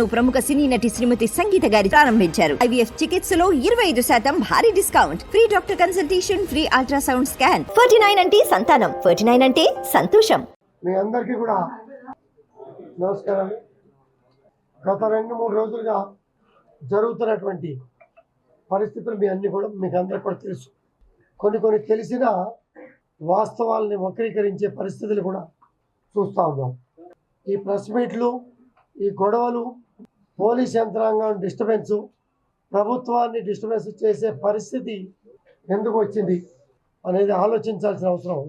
ప్రముఖ సినీ నటి శ్రీమతి సంగీత గారి ప్రారంభించారు. ఐవీఎఫ్ చికిత్సలో ఇరవై ఐదు శాతం భారీ discount. Free doctor consultation free ultrasound scan. Forty nine అంటే సంతానం. ఫోర్టీ నైన్ అంటే సంతోషం. మీ అందరికీ కూడా నమస్కారం. గత రెండు మూడు రోజులుగా జరుగుతున్నటువంటి పరిస్థితులు మీ అన్ని కూడా మీకు అందరికి కూడా తెలుసు. కొన్ని కొన్ని తెలిసిన వాస్తవాల్ని వక్రీకరించే పరిస్థితులు కూడా చూస్తూ ఉన్నాం. ఈ ప్రెస్ మీట్లు ఈ గొడవలు పోలీస్ యంత్రాంగం డిస్టర్బెన్స్ ప్రభుత్వాన్ని డిస్టర్బెన్స్ చేసే పరిస్థితి ఎందుకు వచ్చింది అనేది ఆలోచించాల్సిన అవసరం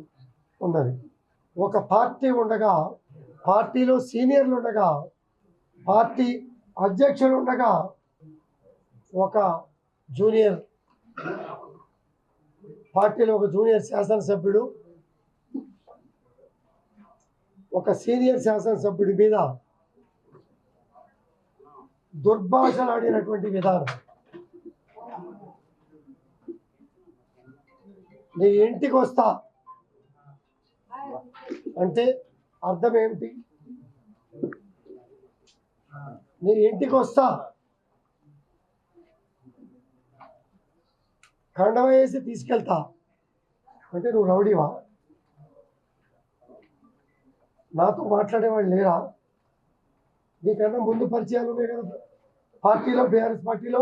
ఉన్నది. ఒక పార్టీ ఉండగా పార్టీలో సీనియర్లు ఉండగా పార్టీ అధ్యక్షుడు ఉండగా ఒక జూనియర్ పార్టీలో ఒక జూనియర్ శాసనసభ్యుడు ఒక సీనియర్ శాసనసభ్యుడి మీద దుర్భాషలాడినటువంటి విధానం. నీ ఇంటికి వస్తా. అంటే అర్థం ఏమిటి? నీ ఇంటికి వస్తా. కండవ వేసి తీసుకెళ్తా. అంటే నువ్వు రౌడీవా? నాతో మాట్లాడేవాళ్ళు లేరా? నీకన్నా ముందు పరిచయాలు ఉన్నాయి కదా? పార్టీలో బీఆర్ఎస్ పార్టీలో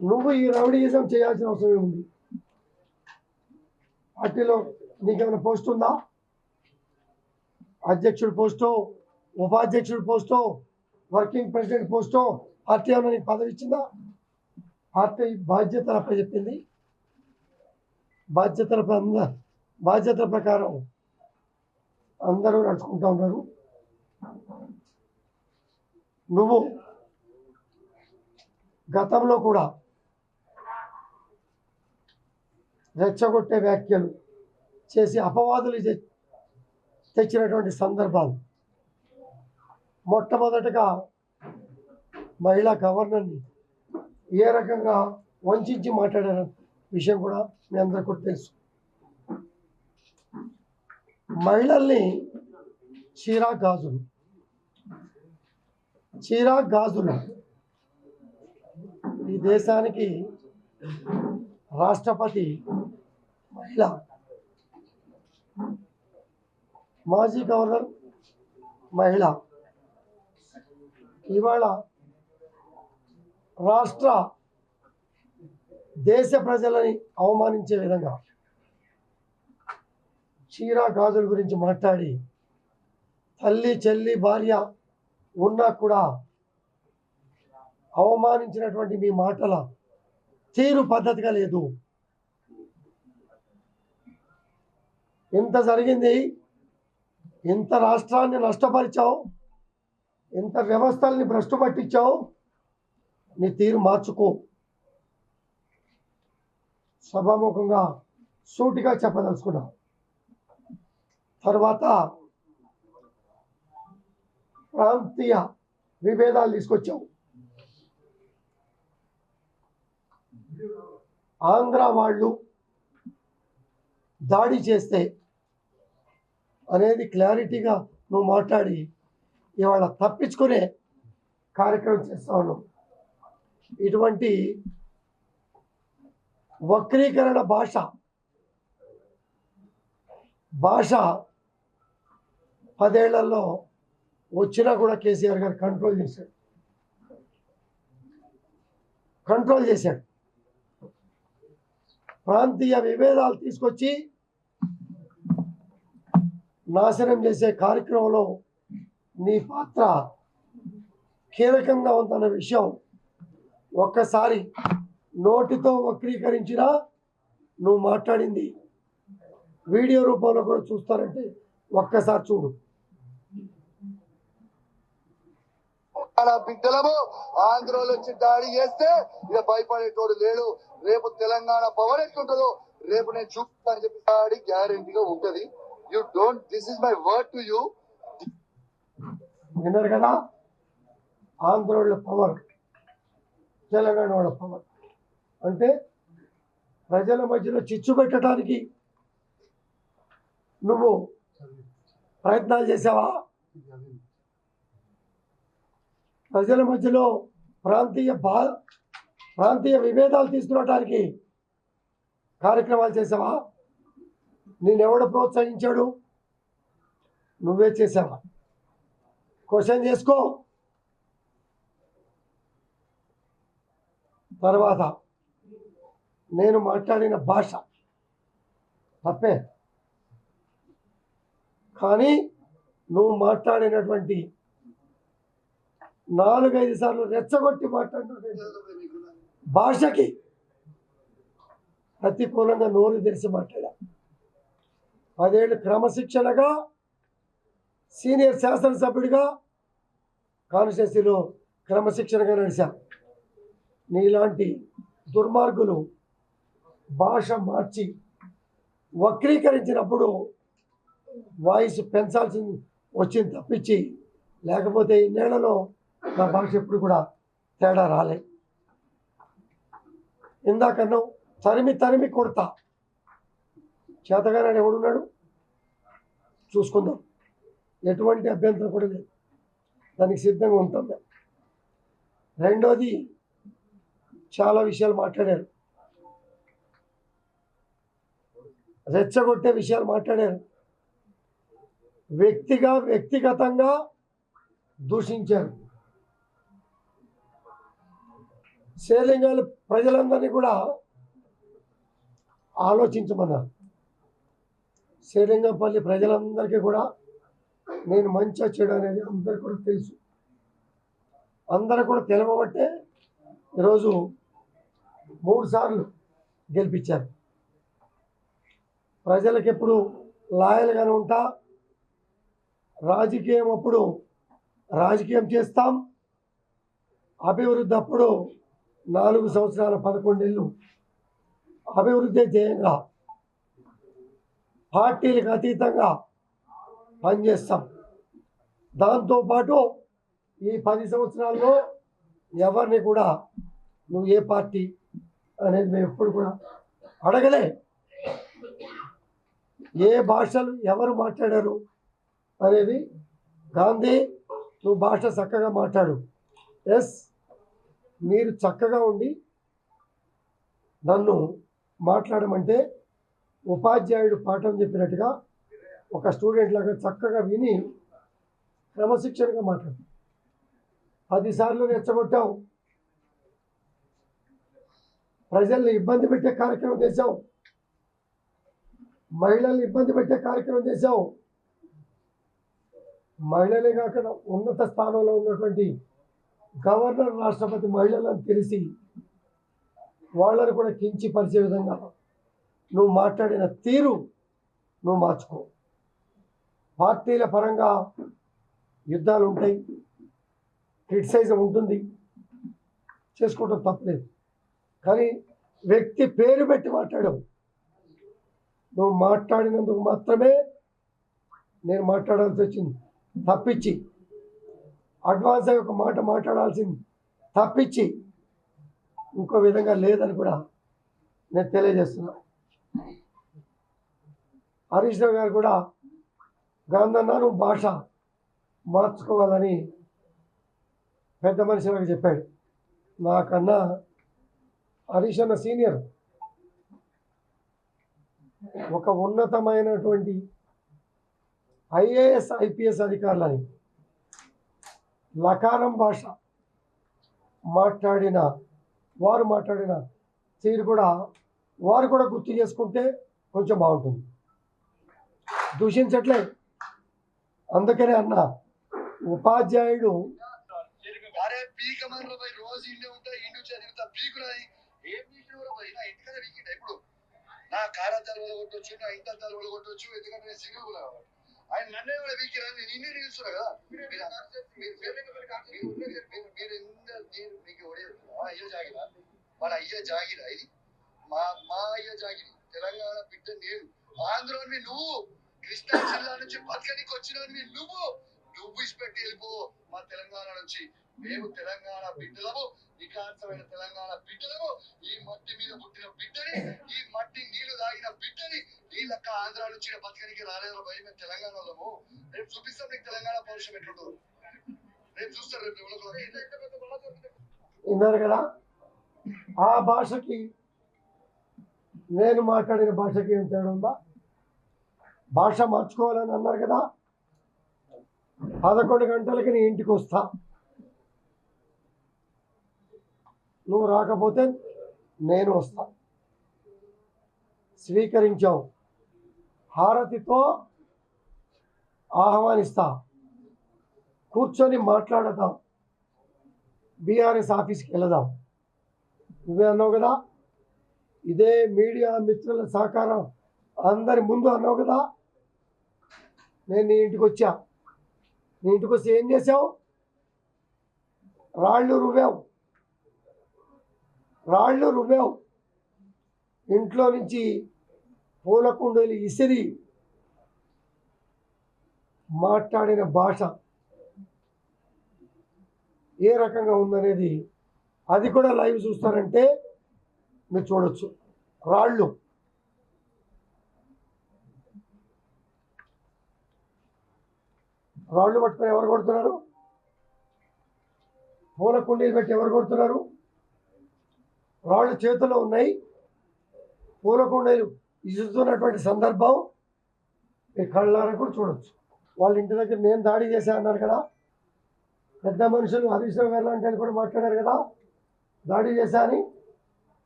నువ్వు ఈ రౌడీయిజం చేయాల్సిన అవసరం ఏముంది? పార్టీలో నీకేమైనా పోస్ట్ ఉందా? అధ్యక్షుడు పోస్టో ఉపాధ్యక్షుడు పోస్టో వర్కింగ్ ప్రెసిడెంట్ పోస్టో పార్టీ ఏమైనా నీకు పదవి ఇచ్చిందా? పార్టీ బాధ్యతలు అప్పచెప్పింది. బాధ్యతల బాధ్యతల ప్రకారం అందరూ నడుచుకుంటూ ఉన్నారు. నువ్వు గతంలో కూడా రెచ్చగొట్టే వ్యాఖ్యలు చేసి అపవాదులు తెచ్చినటువంటి సందర్భాలు. మొట్టమొదటగా మహిళా గవర్నర్ని ఏ రకంగా వంచి మాట్లాడారు విషయం కూడా మీ అందరికీ కూడా తెలుసు. మహిళల్ని చీరా గాజులు. చీరా గాజులు ఈ దేశానికి రాష్ట్రపతి మహిళ మాజీ గవర్నర్ మహిళ. ఇవాళ రాష్ట్ర దేశ ప్రజలని అవమానించే విధంగా చీరా గాజుల గురించి మాట్లాడి తల్లి చెల్లి భార్య ఉన్నా కూడా అవమానించినటువంటి మీ మాటల తీరు పద్ధతిగా లేదు. ఇంత జరిగింది ఇంత రాష్ట్రాన్ని నష్టపరిచావు ఇంత వ్యవస్థల్ని భ్రష్టు పట్టించావు నీ తీరు మార్చుకో. సభాముఖంగా సూటిగా చెప్పదలుచుకున్నా. తర్వాత ప్రాంతీయ విభేదాలు తీసుకొచ్చావు. ఆంధ్ర వాళ్ళు దాడి చేస్తే అనేది క్లారిటీగా నువ్వు మాట్లాడి ఇవాళ తప్పించుకునే కార్యక్రమం చేస్తాను ఇటువంటి వక్రీకరణ భాష భాష పదేళ్ళలో వచ్చినా కూడా కేసీఆర్ గారు కంట్రోల్ చేశాడు. కంట్రోల్ చేశాడు. ప్రాంతీయ విభేదాలు తీసుకొచ్చి నాశనం చేసే కార్యక్రమంలో నీ పాత్ర కీలకంగా ఉందన్న విషయం ఒక్కసారి నోటితో వక్రీకరించినా నువ్వు మాట్లాడింది వీడియో రూపంలో కూడా చూస్తారంటే ఒక్కసారి చూడు. తెలంగాణ బిడ్డలము ఆంధ్రలో వచ్చి దాడి చేస్తే ఇక భయపడేటోడు లేడు. రేపు తెలంగాణ పవర్ ఎట్లుంటుందో రేపు నేను చూపుతా అని చెప్పి దాడి గ్యారెంటీగా ఉంటది. You don't this is my word to you విన్నారు కదా? ఆంధ్రోళ్ళ పవర్ తెలంగాణ వాళ్ళ పవర్. అంటే ప్రజల మధ్యలో చిచ్చు పెట్టడానికి నువ్వు ప్రయత్నాలు చేసావా? ప్రజల మధ్యలో ప్రాంతీయ బా ప్రాంతీయ విభేదాలు తీసుకురావటానికి కార్యక్రమాలు చేసావా? నేనెవడు ప్రోత్సహించాడు? నువ్వే చేసావా? క్వశ్చన్ చేసుకో. తర్వాత నేను మాట్లాడిన భాష తప్పే. కానీ నువ్వు మాట్లాడినటువంటి నాలుగైదు సార్లు రెచ్చగొట్టి మాట్లాడినటువంటి భాషకి ప్రతికూలంగా నోరు తెరిచి మాట్లాడా. పదేళ్ళు క్రమశిక్షణగా సీనియర్ శాసనసభ్యుడిగా కాన్స్టిట్యూన్సీలో క్రమశిక్షణగా నడిచా నీలాంటి దుర్మార్గులు భాష మార్చి వక్రీకరించినప్పుడు వాయిస్ పెంచాల్సి వచ్చింది తప్పించి లేకపోతే ఈ నేలలో నా భాష ఎప్పుడు కూడా తేడా రాలే. ఇందాకన్నా తరిమి తరిమి కొడతా. చేతగానే ఎవడున్నాడు చూసుకుందాం. ఎటువంటి అభ్యంతరం కూడా లేదు. దానికి సిద్ధంగా ఉంటాం మేము. రెండోది చాలా విషయాలు మాట్లాడారు. రెచ్చగొట్టే విషయాలు మాట్లాడారు. వ్యక్తిగా వ్యక్తిగతంగా దూషించారు. శేలింగాలు ప్రజలందరినీ కూడా ఆలోచించమన్నారు. శ్రీలింగంపల్లి ప్రజలందరికీ కూడా నేను మంచి చెడు అనేది అందరికి కూడా తెలుసు. అందరూ కూడా తెలవబట్టే ఈరోజు మూడు సార్లు గెలిపించారు. ప్రజలకు ఎప్పుడు లాయల్గానే ఉంటా రాజకీయం అప్పుడు రాజకీయం చేస్తాం అభివృద్ధి అప్పుడు నాలుగు సంవత్సరాల పదకొండేళ్ళు అభివృద్ధి ధ్యేయంగా పార్టీలకు అతీతంగా పనిచేస్తాం. దాంతోపాటు ఈ పది సంవత్సరాల్లో ఎవరిని కూడా నువ్వు ఏ పార్టీ అనేది మేము ఎప్పుడు కూడా అడగలే. ఏ భాషలు ఎవరు మాట్లాడారు అనేది గాంధీ నువ్వు భాష చక్కగా మాట్లాడు. ఎస్. మీరు చక్కగా ఉండి నన్ను మాట్లాడమంటే ఉపాధ్యాయుడు పాఠం చెప్పినట్టుగా ఒక స్టూడెంట్ లాగా చక్కగా విని క్రమశిక్షణగా మాట్లాడు. పదిసార్లు రెచ్చగొట్టావు. ప్రజల్ని ఇబ్బంది పెట్టే కార్యక్రమం చేశావు. మహిళల్ని ఇబ్బంది పెట్టే కార్యక్రమం చేశావు. మహిళలే కాకుండా ఉన్నత స్థానంలో ఉన్నటువంటి గవర్నర్ రాష్ట్రపతి మహిళలను తెలిసి వాళ్ళని కూడా కించిపరిచే విధంగా నువ్వు మాట్లాడిన తీరు నువ్వు మార్చుకో. పార్టీల పరంగా యుద్ధాలు ఉంటాయి క్రిటిసైజ్ ఉంటుంది చేసుకోవడం తప్పలేదు. కానీ వ్యక్తి పేరు పెట్టి మాట్లాడావు నువ్వు మాట్లాడినందుకు మాత్రమే నేను మాట్లాడాల్సి వచ్చింది. తప్పించి అడ్వాన్స్ అయ్యి ఒక మాట మాట్లాడాల్సింది. తప్పించి ఇంకో విధంగా లేదని కూడా నేను తెలియజేస్తున్నా. హరీష్ రావు గారు కూడా గాంధన్నాను భాష మార్చుకోవాలని పెద్ద మనిషి నాకు చెప్పాడు. నాకన్నా హరీష్ అన్న సీనియర్. ఒక ఉన్నతమైనటువంటి ఐఏఎస్ ఐపీఎస్ అధికారులని లకారం భాష మాట్లాడిన వారు మాట్లాడిన తీరు కూడా వారు కూడా గుర్తు చేసుకుంటే కొంచెం బాగుంటుంది. దూషించట్లే. అందుకనే అన్న ఉపాధ్యాయుడు రోజు ఏం నా కారా పీకిండ ఇప్పుడు కొట్టొచ్చు నా ఇంత వల్ల కొట్టొచ్చు ఎందుకంటే సింగిల్ కూడా కాబట్టి ఆయన నన్నే కూడా పీకిరా నేను ఇన్ని నిలుస్తున్నా కదా మీరు- ఎంత మీరు మీకు ఒడే- మా అయ్య జాగిరా మన అయ్య జాగిరా ఇది మా మా అయ్య జాగిరి తెలంగాణ బిడ్డ నేను ఆంధ్రోని నువ్వు కృష్ణా జిల్లా నుంచి బతకనికి వచ్చినవి నువ్వు నువ్వు ఇచ్చిపెట్టి వెళ్ళిపో మా తెలంగాణ నుంచి. మేము తెలంగాణ బిడ్డలము వికాసమైన తెలంగాణ బిడ్డలము. ఈ మట్టి మీద పుట్టిన బిడ్డని ఈ మట్టి నీళ్ళు తాగిన బిడ్డని నీళ్ళక్క ఆంధ్ర నుంచి ఈడ బతకనికి రాలేదు భయం మేము తెలంగాణ వాళ్ళము. రేపు చూపిస్తాం నీకు తెలంగాణ పౌరుషం ఎట్లుంటుంది. రేపు చూస్తారు రేపు విన్నారు కదా? ఆ భాషకి నేను మాట్లాడిన భాషకి ఏం తేడా ఉందా? భాష మార్చుకోవాలని అన్నారు కదా? పదకొండు గంటలకి నీ ఇంటికి వస్తా. నువ్వు రాకపోతే నేను వస్తా. స్వీకరించావు. హారతితో ఆహ్వానిస్తా. కూర్చొని మాట్లాడదాం. బీఆర్ఎస్ ఆఫీస్కి వెళదాం. నువ్వే అన్నావు కదా? ఇదే మీడియా మిత్రుల సహకారం అందరి ముందు అన్నావు కదా? నేను నీ ఇంటికి వచ్చా. నీ ఇంటికి వచ్చి ఏం చేసావు? రాళ్ళు రువ్వావు. రాళ్ళు రువ్వావు. ఇంట్లో నుంచి పూల కుండలు ఇసిరి మాట్లాడిన భాష ఏ రకంగా ఉందనేది అది కూడా లైవ్ చూస్తారంటే మీరు చూడొచ్చు. రాళ్ళు. రాళ్ళు పట్టుకొని ఎవరు కొడుతున్నారు? పూల కుండీలు పెట్టి ఎవరు కొడుతున్నారు? రాళ్ళు చేతుల్లో ఉన్నాయి. పూల కుండీలు ఇస్తున్నటువంటి సందర్భం మీరు కళ్ళారా కూడా చూడొచ్చు. వాళ్ళ ఇంటి దగ్గర నేను దాడి చేశా అన్నారు కదా. పెద్ద మనుషులు హరీష్ రావు గారు లాంటి కూడా మాట్లాడారు కదా. దాడి చేశా అని.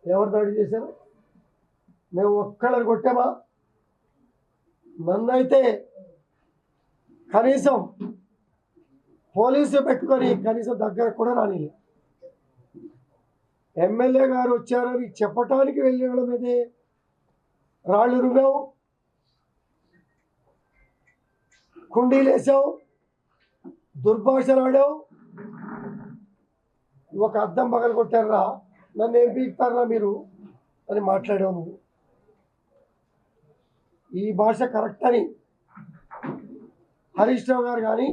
ఎవరు దాడి చేశారు? మేము ఒక్కళ్ళని కొట్టామా? నన్నైతే కనీసం పోలీసు పెట్టుకొని కనీసం దగ్గర కూడా రానిలే. ఎమ్మెల్యే గారు వచ్చారని చెప్పటానికి వెళ్ళిన వాళ్ళ మీదే రాళ్ళు రుగావు కుండీలు వేసావు దుర్భాషలాడావు. ఒక అద్దం పగలు కొట్టారా నన్ను ఏం పీకుతారా మీరు? అని మాట్లాడావు నువ్వు. ఈ భాష కరెక్ట్ అని హరీష్ రావు గారు కానీ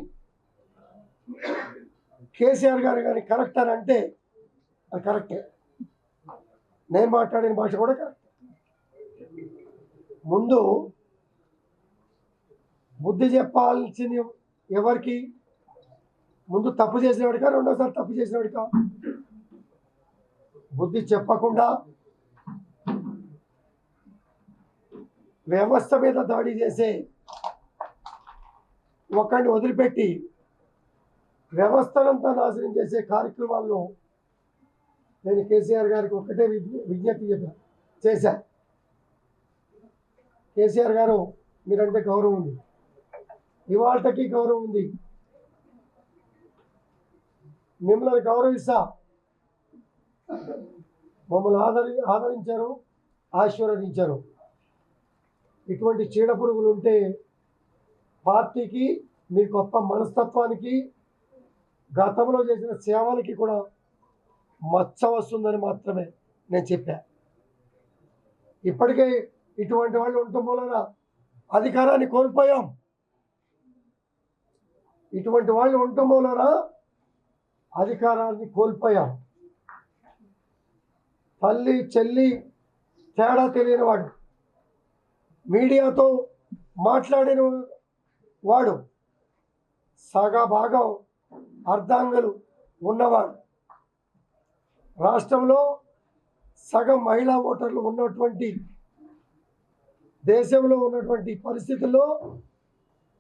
కేసీఆర్ గారు కానీ కరెక్ట్ అని అంటే అది కరెక్టే. నేను మాట్లాడిన భాష కూడా కరెక్ట్. ముందు బుద్ధి చెప్పాల్సింది ఎవరికి? ముందు తప్పు చేసినవాడికా రెండోసారి తప్పు చేసినవాడికా? బుద్ధి చెప్పకుండా వ్యవస్థ మీద దాడి చేసే ఒకరిని వదిలిపెట్టి వ్యవస్థనంతా నాశనం చేసే కార్యక్రమాల్లో నేను కేసీఆర్ గారికి ఒక్కటే విజ్ఞప్తి చెప్పా చేశాను కేసీఆర్ గారు మీరంటే గౌరవం ఉంది. ఇవాళకి గౌరవం ఉంది. మిమ్మల్ని గౌరవిస్తా. మమ్మల్ని ఆదరి ఆదరించారు ఆశీర్వదించారు. ఇటువంటి చీడ పురుగులు ఉంటే పార్టీకి మీ గొప్ప మనస్తత్వానికి గతంలో చేసిన సేవలకి కూడా మచ్చ వస్తుందని మాత్రమే నేను చెప్పా. ఇప్పటికే ఇటువంటి వాళ్ళు ఉండటం వలన అధికారాన్ని కోల్పోయాం. ఇటువంటి వాళ్ళు ఉండటం వలన అధికారాన్ని కోల్పోయాం. తల్లి చెల్లి తేడా తెలియని వాడు మీడియాతో మాట్లాడిన వాడు సగభాగం అర్ధాంగులు ఉన్నవాడు. రాష్ట్రంలో సగం మహిళా ఓటర్లు ఉన్నటువంటి దేశంలో ఉన్నటువంటి పరిస్థితుల్లో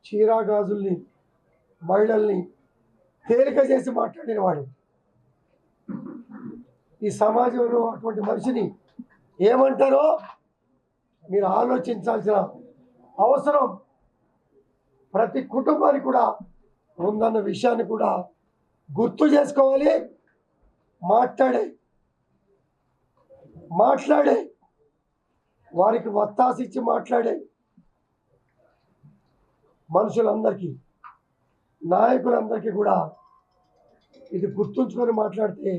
చీరాగాజుల్ని మహిళల్ని తేలిక చేసి మాట్లాడిన వాడు ఈ సమాజంలో అటువంటి మనిషిని ఏమంటారో మీరు ఆలోచించాల్సిన అవసరం ప్రతి కుటుంబానికి కూడా ఉందన్న విషయాన్ని కూడా గుర్తు చేసుకోవాలి. మాట్లాడే మాట్లాడే వారికి వత్తాసిచ్చి మాట్లాడే మనుషులందరికీ నాయకులందరికీ కూడా ఇది గుర్తుంచుకొని మాట్లాడితే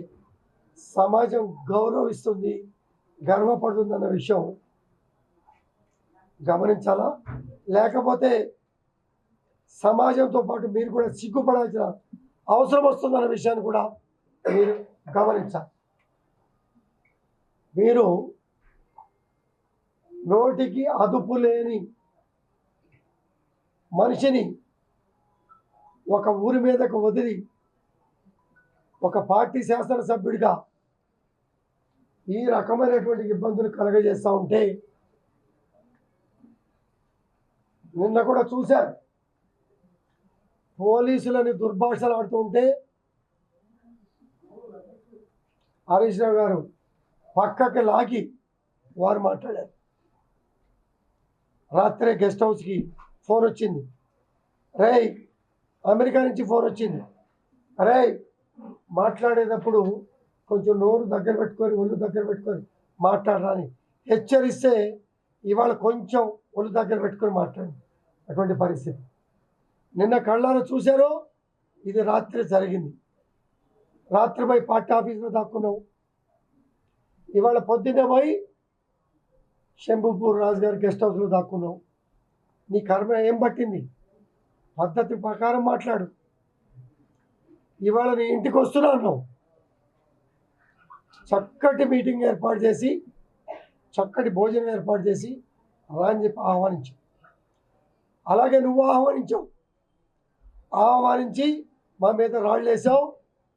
సమాజం గౌరవిస్తుంది గర్వపడుతుందన్న విషయం గమనించాలా? లేకపోతే సమాజంతో పాటు మీరు కూడా సిగ్గుపడాల్సిన అవసరం వస్తుందన్న విషయాన్ని కూడా మీరు గమనించాలి. మీరు నోటికి అదుపు లేని మనిషిని ఒక ఊరి మీదకు వదిలి ఒక పార్టీ శాసనసభ్యుడిగా ఈ రకమైనటువంటి ఇబ్బందులు కలగజేస్తూ ఉంటే నిన్న కూడా చూశారు. పోలీసులని దుర్భాషలు ఆడుతుంటే ఉంటే హరీష్ రావు గారు పక్కకి లాగి వారు మాట్లాడారు. రాత్రే గెస్ట్ హౌస్కి ఫోన్ వచ్చింది. రేయ్ అమెరికా నుంచి ఫోన్ వచ్చింది. రేయ్ మాట్లాడేటప్పుడు కొంచెం నోరు దగ్గర పెట్టుకొని ఒళ్ళు దగ్గర పెట్టుకొని మాట్లాడరాని హెచ్చరిస్తే ఇవాళ కొంచెం ఒళ్ళు దగ్గర పెట్టుకొని మాట్లాడి అటువంటి పరిస్థితి. నిన్న కళ్ళారా చూశారో? ఇది రాత్రి జరిగింది. రాత్రి పోయి పార్టీ ఆఫీస్లో దాక్కున్నావు. ఇవాళ పొద్దున్నే పోయి శంభుపూర్ రాజు గారి గెస్ట్ హౌస్లో దాక్కున్నావు. నీ కర్మ ఏం పట్టింది? పద్ధతి ప్రకారం మాట్లాడు. ఇవాళ నీ ఇంటికి వస్తున్నా అన్నావు. చక్కటి మీటింగ్ ఏర్పాటు చేసి చక్కటి భోజనం ఏర్పాటు చేసి అలా అని చెప్పి ఆహ్వానించావు. అలాగే నువ్వు ఆహ్వానించావు. ఆహ్వానించి మా మీద రాళ్ళు వేసావు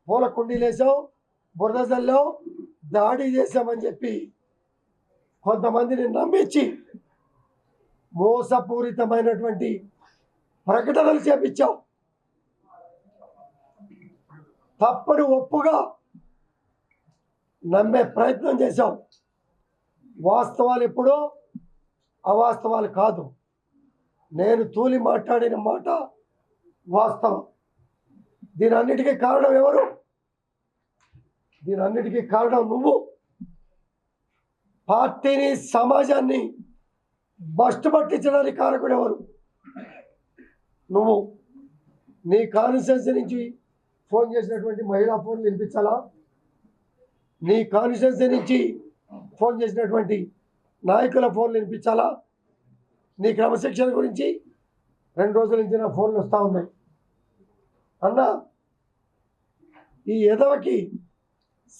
పూల కుండీలు వేసావు బురదల్లో దాడి చేశామని చెప్పి కొంతమందిని నమ్మించి మోసపూరితమైనటువంటి ప్రకటనలు చేపించావు. తప్పని ఒప్పుగా నమ్మే ప్రయత్నం చేశావు. వాస్తవాలు ఎప్పుడో అవాస్తవాలు కాదు. నేను తూలి మాట్లాడిన మాట వాస్తవం. దీని అన్నిటికీ కారణం ఎవరు? దీని అన్నిటికీ కారణం నువ్వు. పార్టీని సమాజాన్ని బస్ట్ పట్టించడానికి కారకుడు ఎవరు? నువ్వు. నీ కాన్స్టెన్సీ నుంచి ఫోన్ చేసినటువంటి మహిళా ఫోన్ వినిపించాలా? నీ కాన్స్టెన్సీ నుంచి ఫోన్ చేసినటువంటి నాయకుల ఫోన్లు వినిపించాలా? నీ క్రమశిక్షణ గురించి రెండు రోజుల నుంచి నా ఫోన్లు వస్తూ ఉన్నాయి. అన్న ఈ ఎదవకి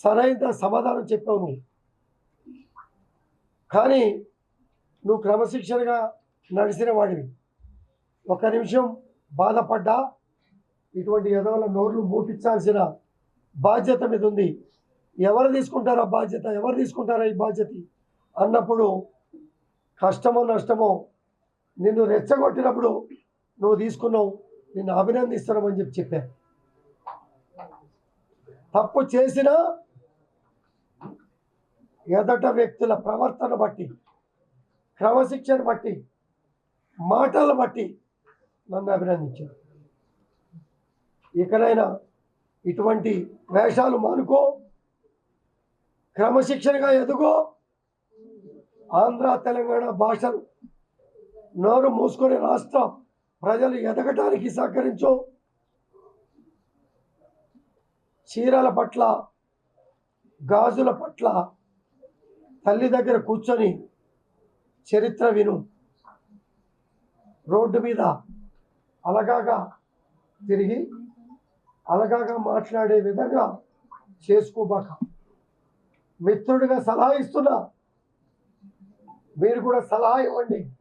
సరైన సమాధానం చెప్పావు నువ్వు. కానీ నువ్వు క్రమశిక్షణగా నడిచిన వాడివి. ఒక నిమిషం బాధపడ్డా ఇటువంటి ఎదవల నోర్లు మూపించాల్సిన బాధ్యత మీద ఉంది. ఎవరు తీసుకుంటారా బాధ్యత? ఎవరు తీసుకుంటారా ఈ బాధ్యత? అన్నప్పుడు కష్టమో నష్టమో నిన్ను రెచ్చగొట్టినప్పుడు నువ్వు తీసుకున్నావు నిన్ను అభినందిస్తున్నామని చెప్పి చెప్పా. తప్పు చేసిన ఎదట వ్యక్తుల ప్రవర్తన బట్టి క్రమశిక్షణ బట్టి మాటల బట్టి నన్ను అభినందించారు. ఇకనైనా ఇటువంటి వేషాలు మానుకో క్రమశిక్షణగా ఎదుగో ఆంధ్ర తెలంగాణ భాషను నోరు మూసుకునే రాష్ట్రం ప్రజలు ఎదగటానికి సహకరించు. చీరల పట్ల గాజుల పట్ల తల్లి దగ్గర కూర్చొని చరిత్ర విను. రోడ్డు మీద అలగాగా తిరిగి అలగాగా మాట్లాడే విధంగా చేసుకోబాక మిత్రుడిగా సలహా ఇస్తున్నా. మీరు కూడా సలహా ఇవ్వండి.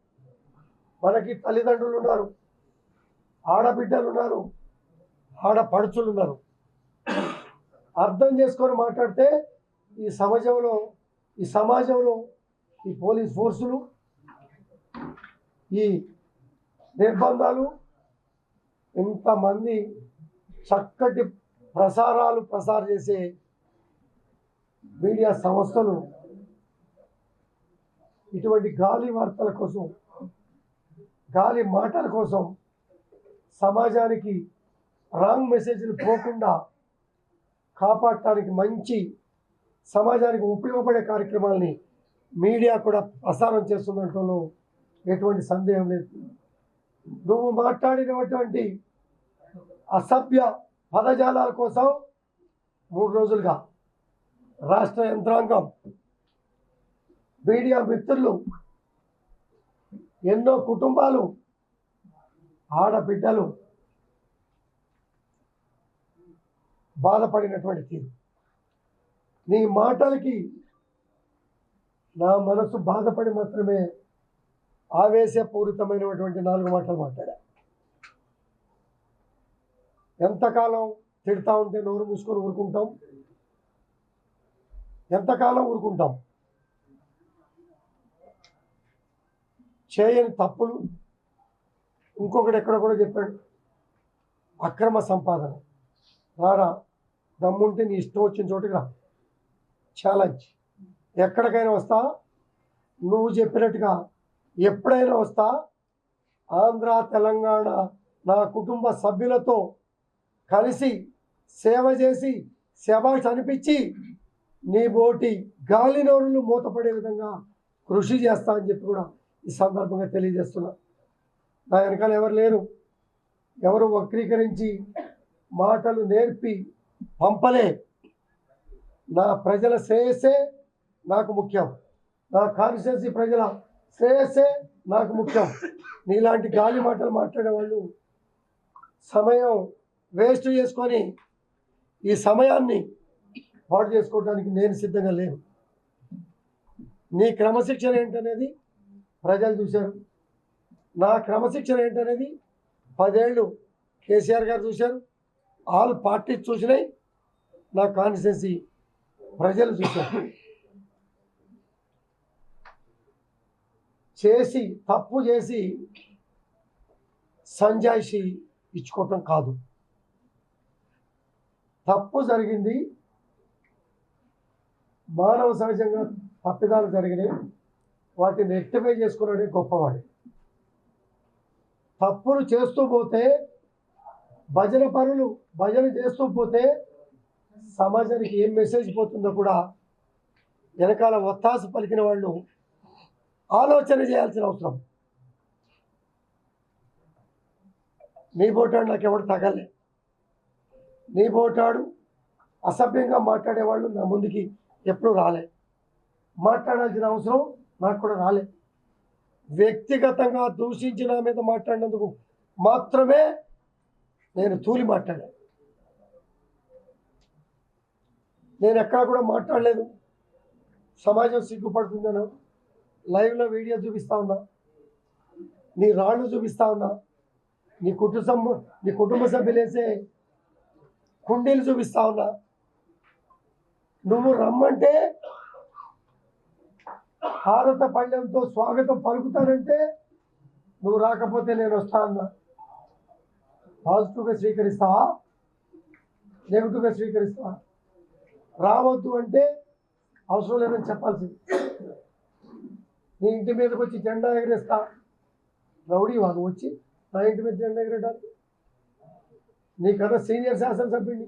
మనకి తల్లిదండ్రులు ఉన్నారు. ఆడబిడ్డలు ఉన్నారు ఆడపడుచులు ఉన్నారు అర్థం చేసుకొని మాట్లాడితే ఈ సమాజంలో ఈ సమాజంలో ఈ పోలీస్ ఫోర్సులు ఈ నిర్బంధాలు ఇంతమంది చక్కటి ప్రసారాలు ప్రసారం చేసే మీడియా సంస్థలు ఇటువంటి గాలి వార్తల కోసం గాలి మాటల కోసం సమాజానికి రాంగ్ మెసేజ్లు పోకుండా కాపాడటానికి మంచి సమాజానికి ఉపయోగపడే కార్యక్రమాల్ని మీడియా కూడా ప్రసారం చేస్తుందంటలో ఎటువంటి సందేహం లేదు. నువ్వు మాట్లాడినటువంటి అసభ్య పదజాలాల కోసం మూడు రోజులుగా రాష్ట్ర యంత్రాంగం మీడియా మిత్రులు ఎన్నో కుటుంబాలు ఆడబిడ్డలు బాధపడినటువంటి తీరు. నీ మాటలకి నా మనసు బాధపడి మాత్రమే ఆవేశపూరితమైనటువంటి నాలుగు మాటలు మాట్లాడా. ఎంతకాలం తిడతా ఉంటే నోరు మూసుకొని ఊరుకుంటాం? ఎంతకాలం ఊరుకుంటాం? చేయని తప్పులు ఇంకొకటి ఎక్కడ కూడా చెప్పాడు. అక్రమ సంపాదన. రారా దమ్ముంటే నీ ఇష్టం వచ్చిన చోటుకి రా. ఛాలెంజ్ ఎక్కడికైనా వస్తా? నువ్వు చెప్పినట్టుగా ఎప్పుడైనా వస్తా? ఆంధ్ర తెలంగాణ నా కుటుంబ సభ్యులతో కలిసి సేవ చేసి శబాష్ అనిపించి నీ బోటి గాలినోరులు మూతపడే విధంగా కృషి చేస్తా అని చెప్పి కూడా ఈ సందర్భంగా తెలియజేస్తున్నా. నా వెనకాల ఎవరు లేరు. ఎవరు వక్రీకరించి మాటలు నేర్పి పంపలే. నా ప్రజల శ్రేయస్సే నాకు ముఖ్యం. నా కాన్స్టిట్యున్సీ ప్రజల శ్రేయస్సే నాకు ముఖ్యం. నీలాంటి గాలి మాటలు మాట్లాడే వాళ్ళు సమయం వేస్ట్ చేసుకొని ఈ సమయాన్ని పాడు చేసుకోవడానికి నేను సిద్ధంగా లేను. నీ క్రమశిక్షణ ఏంటనేది ప్రజలు చూశారు. నా క్రమశిక్షణ ఏంటనేది పదేళ్ళు కేసీఆర్ గారు చూశారు. ఆల్ పార్టీస్ చూసినాయి. నా కాన్స్టిట్యున్సీ ప్రజలు చూశారు. చేసి తప్పు చేసి సంజాయిషి ఇచ్చుకోవటం కాదు. తప్పు జరిగింది. మానవ సహజంగా తప్పిదాలు జరిగినాయి. వాటిని రెక్టిఫై చేసుకున్నాడే గొప్పవాడే. తప్పులు చేస్తూ పోతే భజన పనులు భజన చేస్తూ పోతే సమాజానికి ఏం మెసేజ్ పోతుందో కూడా వెనకాల ఒత్తాసు పలికిన వాళ్ళు ఆలోచన చేయాల్సిన అవసరం. నీ పోటాడు నాకు ఎవడు తగలే. నీ పోటాడు అసభ్యంగా మాట్లాడేవాళ్ళు నా ముందుకి ఎప్పుడూ రాలే. మాట్లాడాల్సిన అవసరం నాకు కూడా రాలే. వ్యక్తిగతంగా దూషించి నా మీద మాట్లాడినందుకు మాత్రమే నేను తూలి మాట్లాడాను. నేను ఎక్కడా కూడా మాట్లాడలేదు. సమాజం సిగ్గుపడుతుందను లైవ్లో వీడియో చూపిస్తా ఉన్నా. నీ రాళ్ళు చూపిస్తా ఉన్నా. నీ కుటుంబ నీ కుటుంబ సభ్యులేసే కుండీలు చూపిస్తా ఉన్నా. నువ్వు రమ్మంటే భారత పళ్ళెంతో స్వాగతం పలుకుతానంటే నువ్వు రాకపోతే నేను వస్తా అన్నా. పాజిటివ్గా స్వీకరిస్తావా? నెగిటివ్గా స్వీకరిస్తావా? రావద్దు అంటే అవసరం లేదని చెప్పాల్సింది. నీ ఇంటి మీదకి వచ్చి జెండా ఎగరేస్తా. రౌడీ వాడు వచ్చి నా ఇంటి మీద జెండా ఎగరేయడానికి నీకన్నా సీనియర్ శాసనసభ్యుడిని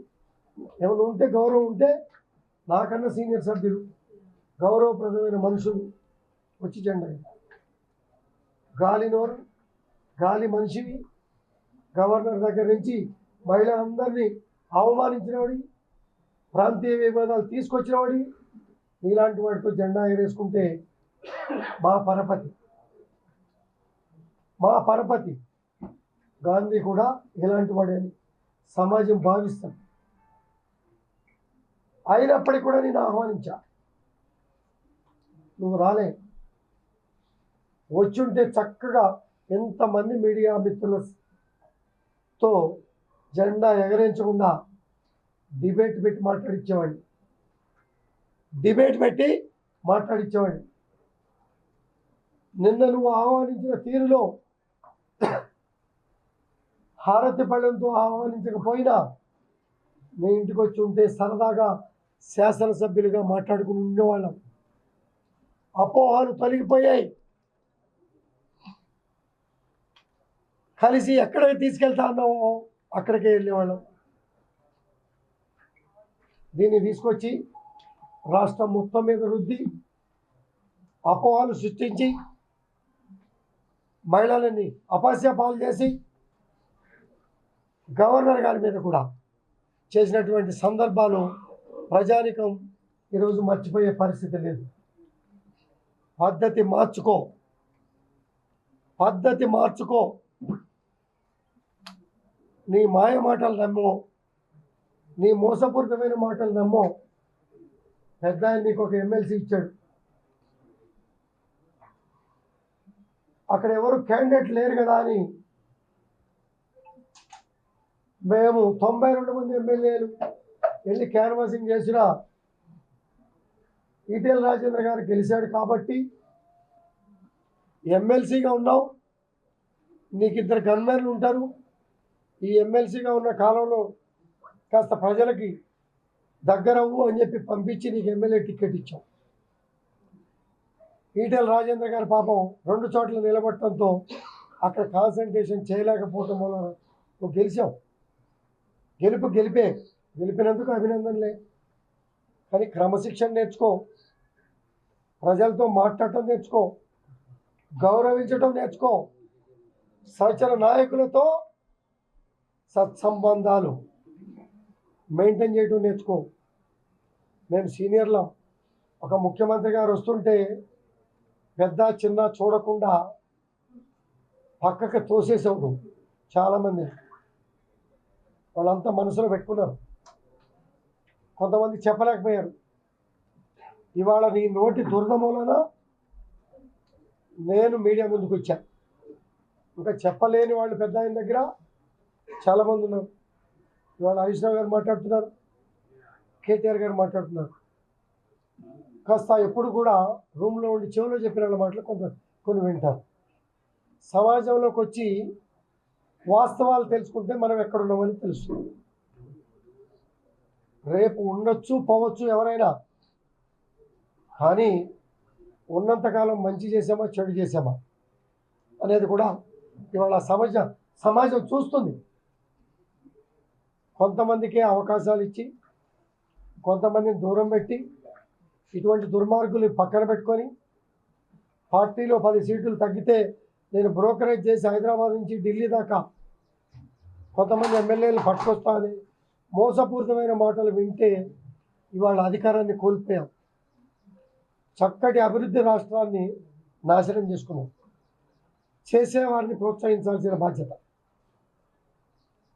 ఏమైనా ఉంటే గౌరవం ఉంటే నాకన్నా సీనియర్ సభ్యులు. గౌరవప్రదమైన మనుషులు వచ్చి జెండా గాలినోరు గాలి నోరు గాలి మనిషివి గవర్నర్ దగ్గర నుంచి మహిళలందరినీ అవమానించినవాడి ప్రాంతీయ వివాదాలు తీసుకొచ్చినవాడి ఇలాంటి వాటితో జెండా ఎగరేసుకుంటే మా పరపతి మా పరపతి గాంధీ కూడా ఇలాంటి వాడని సమాజం భావిస్తాం. అయినప్పటికీ కూడా నేను ఆహ్వానించా. నువ్వు రాలే. వచ్చుంటే చక్కగా ఎంతమంది మీడియా మిత్రులతో జెండా ఎగరించకుండా డిబేట్ పెట్టి మాట్లాడిచ్చేవాడిని. డిబేట్ పెట్టి మాట్లాడిచ్చేవాడిని. నిన్న నువ్వు ఆహ్వానించిన తీరులో హారతి పళ్ళంతో ఆహ్వానించకపోయినా నీ ఇంటికి వచ్చి ఉంటే సరదాగా శాసనసభ్యులుగా మాట్లాడుకుని ఉండేవాళ్ళం. అపోహలు తొలగిపోయాయి. కలిసి ఎక్కడికి తీసుకెళ్తా ఉన్నామో అక్కడికే వెళ్ళేవాళ్ళం. దీన్ని తీసుకొచ్చి రాష్ట్రం మొత్తం మీద రుద్ది అపోహలు సృష్టించి మహిళలని అపాస్య పాలు చేసి గవర్నర్ గారి మీద కూడా చేసినటువంటి సందర్భాలు ప్రజానికం ఈరోజు మర్చిపోయే పరిస్థితి లేదు. పద్ధతి మార్చుకో. పద్ధతి మార్చుకో. నీ మాయ మాటలు నమ్మో. నీ మోసపూరితమైన మాటలు నమ్మో. పెద్ద ఆయన నీకు ఒక ఎమ్మెల్సీ ఇచ్చాడు. అక్కడ ఎవరు క్యాండిడేట్ లేరు కదా అని. మేము తొంభై రెండు మంది ఎమ్మెల్యేలు వెళ్ళి క్యాన్వాసింగ్ చేసినా ఈటెల రాజేంద్ర గారు గెలిచాడు కాబట్టి ఎమ్మెల్సీగా ఉన్నావు. నీకు ఇద్దరు గన్మెన్లు ఉంటారు. ఈ ఎమ్మెల్సీగా ఉన్న కాలంలో కాస్త ప్రజలకి దగ్గరవు అని చెప్పి పంపించి నీకు ఎమ్మెల్యే టికెట్ ఇచ్చాం. ఈటెల రాజేంద్ర గారి పాపం రెండు చోట్ల నిలబడటంతో అక్కడ కాన్సన్ట్రేషన్ చేయలేకపోవటం వల్ల నువ్వు గెలిచావు. గెలుపు గెలిపే గెలిపినందుకు అభినందనలే. కానీ క్రమశిక్షణ నేర్చుకో. ప్రజలతో మాట్లాడటం నేర్చుకో గౌరవించడం నేర్చుకో. సహచర నాయకులతో సత్సంబంధాలు మెయింటైన్ చేయడం నేర్చుకో. మేము సీనియర్లం ఒక ముఖ్యమంత్రి గారు వస్తుంటే పెద్ద చిన్న చూడకుండా పక్కకు తోసేసావు చాలామంది. వాళ్ళంతా మనసులో పెట్టుకున్నారు. కొంతమంది చెప్పలేకపోయారు. ఇవాళ నీ నోటి దురద మూలన నేను మీడియా ముందుకు వచ్చాను ఇంకా చెప్పలేని వాళ్ళు పెద్ద ఆయన దగ్గర చాలామంది ఉన్నారు. ఇవాళ హరీష్ రావు గారు మాట్లాడుతున్నారు. కేటీఆర్ గారు మాట్లాడుతున్నారు. కాస్త ఎప్పుడు కూడా రూమ్లో ఉండి చెవిలో చెప్పిన వాళ్ళ మాటలు కొంత కొన్ని వింటారు. సమాజంలోకి వచ్చి వాస్తవాలు తెలుసుకుంటే మనం ఎక్కడున్నామని తెలుస్తుంది. రేపు ఉండొచ్చు పోవచ్చు ఎవరైనా కానీ ఉన్నంతకాలం మంచి చేసామా చెడు చేసామా అనేది కూడా ఇవాళ సమాజ సమాజం చూస్తుంది. కొంతమందికే అవకాశాలు ఇచ్చి కొంతమందిని దూరం పెట్టి ఇటువంటి దుర్మార్గులు పక్కన పెట్టుకొని పార్టీలో పది సీట్లు తగ్గితే నేను బ్రోకరేజ్ చేసి హైదరాబాద్ నుంచి ఢిల్లీ దాకా కొంతమంది ఎమ్మెల్యేలు పట్టుకొస్తా అని మోసపూరితమైన మాటలు వింటే ఇవాళ అధికారాన్ని కోల్పోయాం. చక్కటి అభివృద్ధి రాష్ట్రాన్ని నాశనం చేసుకున్నాం. చేసేవారిని ప్రోత్సహించాల్సిన బాధ్యత.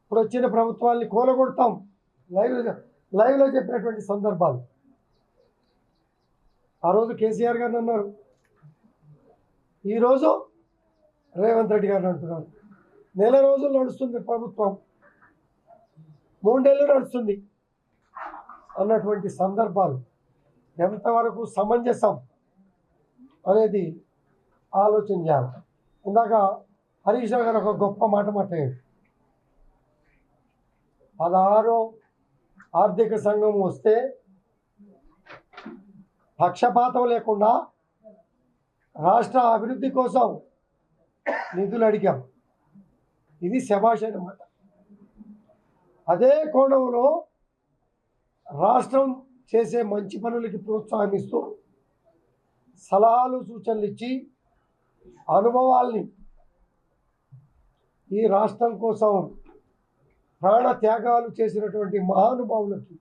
ఇప్పుడు వచ్చిన ప్రభుత్వాన్ని కూలగొడతాం. లైవ్ లైవ్లో చెప్పినటువంటి సందర్భాలు. ఆ రోజు కేసీఆర్ గారిని అన్నారు. ఈరోజు రేవంత్ రెడ్డి గారిని అంటున్నారు. నెల రోజులు నడుస్తుంది ప్రభుత్వం. మూడేళ్ళు నడుస్తుంది అన్నటువంటి సందర్భాలు. ఎంతవరకు సమంజసం అనేది ఆలోచన చేయాలి. ఇందాక హరీష్ రావు గారు ఒక గొప్ప మాట మాట్లాడాడు పదహారో ఆర్థిక సంఘం వస్తే పక్షపాతం లేకుండా రాష్ట్ర అభివృద్ధి కోసం నిధులు అడిగాం. ఇది శభాష అనమాట అదే కోణంలో రాష్ట్రం చేసే మంచి పనులకి ప్రోత్సాహమిస్తూ సలహాలు సూచనలు ఇచ్చి అనుభవాల్ని ఈ రాష్ట్రం కోసం ప్రాణ త్యాగాలు చేసినటువంటి మహానుభావులకి